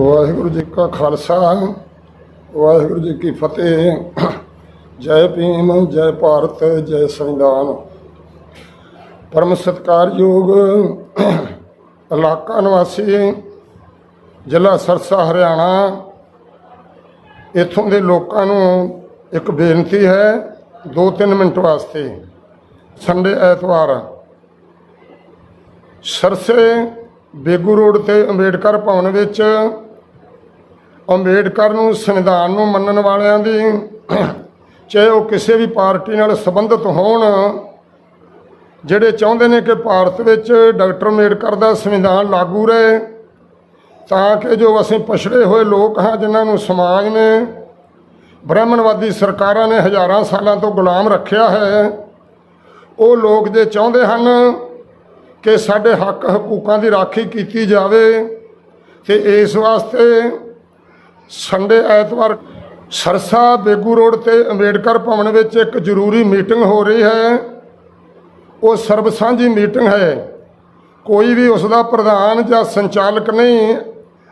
ਵਾਹਿਗੁਰੂ ਜੀ ਕਾ ਖਾਲਸਾ, ਵਾਹਿਗੁਰੂ ਜੀ ਕੀ ਫਤਿਹ। ਜੈ ਭੀਮ, ਜੈ ਭਾਰਤ, ਜੈ ਸੰਵਿਧਾਨ। ਪਰਮ ਸਤਿਕਾਰਯੋਗ ਇਲਾਕਾ ਨਿਵਾਸੀ, ਜ਼ਿਲ੍ਹਾ ਸਰਸਾ, ਹਰਿਆਣਾ। ਇੱਥੋਂ ਦੇ ਲੋਕਾਂ ਨੂੰ ਇੱਕ ਬੇਨਤੀ ਹੈ 2-3 ਮਿੰਟ ਵਾਸਤੇ, ਸੰਡੇ ਐਤਵਾਰ। ਸਰਸੇ ਬੇਗੂ ਰੋਡ ਤੇ ਅੰਬੇਡਕਰ ਭਵਨ ਵਿੱਚ ਅੰਬੇਡਕਰ ਨੂੰ ਸੰਵਿਧਾਨ ਨੂੰ ਮੰਨਣ ਵਾਲਿਆਂ ਦੀ, ਚਾਹੇ ਉਹ ਕਿਸੇ ਵੀ ਪਾਰਟੀ ਨਾਲ ਸੰਬੰਧਿਤ ਹੋਣ, ਜਿਹੜੇ ਚਾਹੁੰਦੇ ਨੇ ਕਿ ਭਾਰਤ ਵਿੱਚ ਡਾਕਟਰ ਅੰਬੇਡਕਰ ਦਾ ਸੰਵਿਧਾਨ ਲਾਗੂ ਰਹੇ, ਤਾਂ ਕਿ ਜੋ ਅਸੀਂ ਪਛੜੇ ਹੋਏ ਲੋਕ ਹਾਂ, ਜਿਨ੍ਹਾਂ ਨੂੰ ਸਮਾਜ ਨੇ, ਬ੍ਰਾਹਮਣਵਾਦੀ ਸਰਕਾਰਾਂ ਨੇ ਹਜ਼ਾਰਾਂ ਸਾਲਾਂ ਤੋਂ ਗੁਲਾਮ ਰੱਖਿਆ ਹੈ, ਉਹ ਲੋਕ ਜੇ ਚਾਹੁੰਦੇ ਹਨ ਕਿ ਸਾਡੇ ਹੱਕ ਹਕੂਕਾਂ ਦੀ ਰਾਖੀ ਕੀਤੀ ਜਾਵੇ, ਤੇ ਇਸ ਵਾਸਤੇ ਸੰਡੇ ਐਤਵਾਰ ਸਰਸਾ ਬੇਗੂ ਰੋਡ ਤੇ ਅੰਬੇਡਕਰ ਭਵਨ ਵਿੱਚ ਇੱਕ ਜ਼ਰੂਰੀ ਮੀਟਿੰਗ ਹੋ ਰਹੀ ਹੈ। ਉਹ ਸਰਬ ਸਾਂਝੀ ਮੀਟਿੰਗ ਹੈ। ਕੋਈ ਵੀ ਉਸ ਦਾ ਪ੍ਰਧਾਨ ਜਾਂ ਸੰਚਾਲਕ ਨਹੀਂ,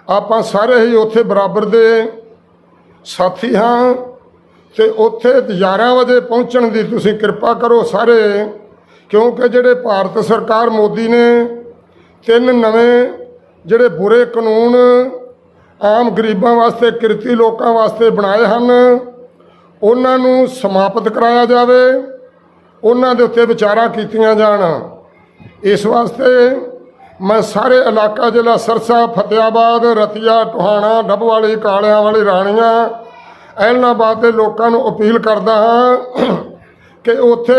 ਆਪਾਂ ਸਾਰੇ ਹੀ ਉੱਥੇ ਬਰਾਬਰ ਦੇ ਸਾਥੀ ਹਾਂ ਤੇ ਉੱਥੇ 11 ਵਜੇ ਪਹੁੰਚਣ ਦੀ ਤੁਸੀਂ ਕਿਰਪਾ ਕਰੋ ਸਾਰੇ, ਕਿਉਂਕਿ ਜਿਹੜੇ ਭਾਰਤ ਸਰਕਾਰ ਮੋਦੀ ਨੇ ਤਿੰਨ ਨਵੇਂ ਜਿਹੜੇ ਬੁਰੇ ਕਾਨੂੰਨ ਆਮ ਗਰੀਬਾਂ ਵਾਸਤੇ, ਕਿਰਤੀ ਲੋਕਾਂ ਵਾਸਤੇ ਬਣਾਏ ਹਨ। ਉਹਨਾਂ ਨੂੰ ਸਮਾਪਤ ਕਰਾਇਆ ਜਾਵੇ, ਉਹਨਾਂ ਦੇ ਉੱਤੇ ਵਿਚਾਰਾਂ ਕੀਤੀਆਂ ਜਾਣ। ਇਸ ਵਾਸਤੇ ਮੈਂ ਸਾਰੇ ਇਲਾਕਾ ਜ਼ਿਲ੍ਹਾ ਸਰਸਾ, ਫਤਿਆਬਾਦ, ਰਤੀਆ, ਟੋਹਾਣਾ, ਡੱਬਵਾਲੀ ਕਾਲਿਆਂ ਵਾਲੀ ਰਾਣੀਆਂ, ਐਲਨਾਬਾਦ ਦੇ ਲੋਕਾਂ ਨੂੰ ਅਪੀਲ ਕਰਦਾ ਹਾਂ ਕਿ ਉੱਥੇ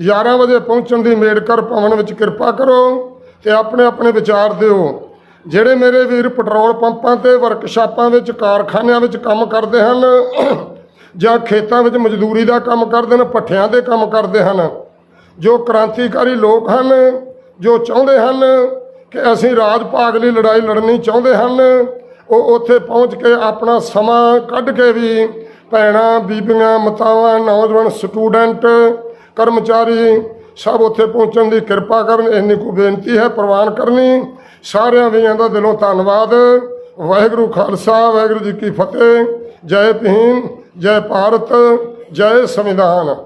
11 ਵਜੇ ਪਹੁੰਚਣ ਦੀ ਮੇੜਕਰ ਭਵਨ ਵਿੱਚ ਕਿਰਪਾ ਕਰੋ ਤੇ ਆਪਣੇ ਆਪਣੇ ਵਿਚਾਰ ਦਿਓ। ਜਿਹੜੇ ਮੇਰੇ ਵੀਰ ਪੈਟਰੋਲ ਪੰਪਾਂ ਤੇ, ਵਰਕਸ਼ਾਪਾਂ ਵਿੱਚ, ਕਾਰਖਾਨਿਆਂ ਵਿੱਚ ਕੰਮ ਕਰਦੇ ਹਨ, ਜਾਂ ਖੇਤਾਂ ਵਿੱਚ ਮਜ਼ਦੂਰੀ ਦਾ ਕੰਮ ਕਰਦੇ ਨੇ ਪੱਠਿਆਂ ਦੇ ਕੰਮ ਕਰਦੇ ਹਨ, ਜੋ ਕ੍ਰਾਂਤੀਕਾਰੀ ਲੋਕ ਹਨ, ਜੋ ਚਾਹੁੰਦੇ ਹਨ ਕਿ ਅਸੀਂ ਰਾਜ ਭਾਗ ਲਈ ਲੜਾਈ ਲੜਨੀ ਚਾਹੁੰਦੇ ਹਨ, ਉਹ ਉੱਥੇ ਪਹੁੰਚ ਕੇ ਆਪਣਾ ਸਮਾਂ ਕੱਢ ਕੇ ਵੀ ਭੈਣਾਂ, ਬੀਬੀਆਂ, ਮਾਤਾਵਾਂ, ਨੌਜਵਾਨ, ਸਟੂਡੈਂਟ, ਕਰਮਚਾਰੀ ਸਭ ਉੱਥੇ ਪਹੁੰਚਣ ਦੀ ਕਿਰਪਾ ਕਰਨ। ਇੰਨੀ ਕੁ ਬੇਨਤੀ ਹੈ ਪ੍ਰਵਾਨ ਕਰਨੀ। ਸਾਰਿਆਂ ਵੀਆਂ ਦਾ ਦਿਲੋਂ ਧੰਨਵਾਦ। ਵਾਹਿਗੁਰੂ ਖਾਲਸਾ, ਵਾਹਿਗੁਰੂ ਜੀ ਕੀ ਫਤਿਹ। ਜੈ ਭੀਮ, ਜੈ ਭਾਰਤ, ਜੈ ਸੰਵਿਧਾਨ।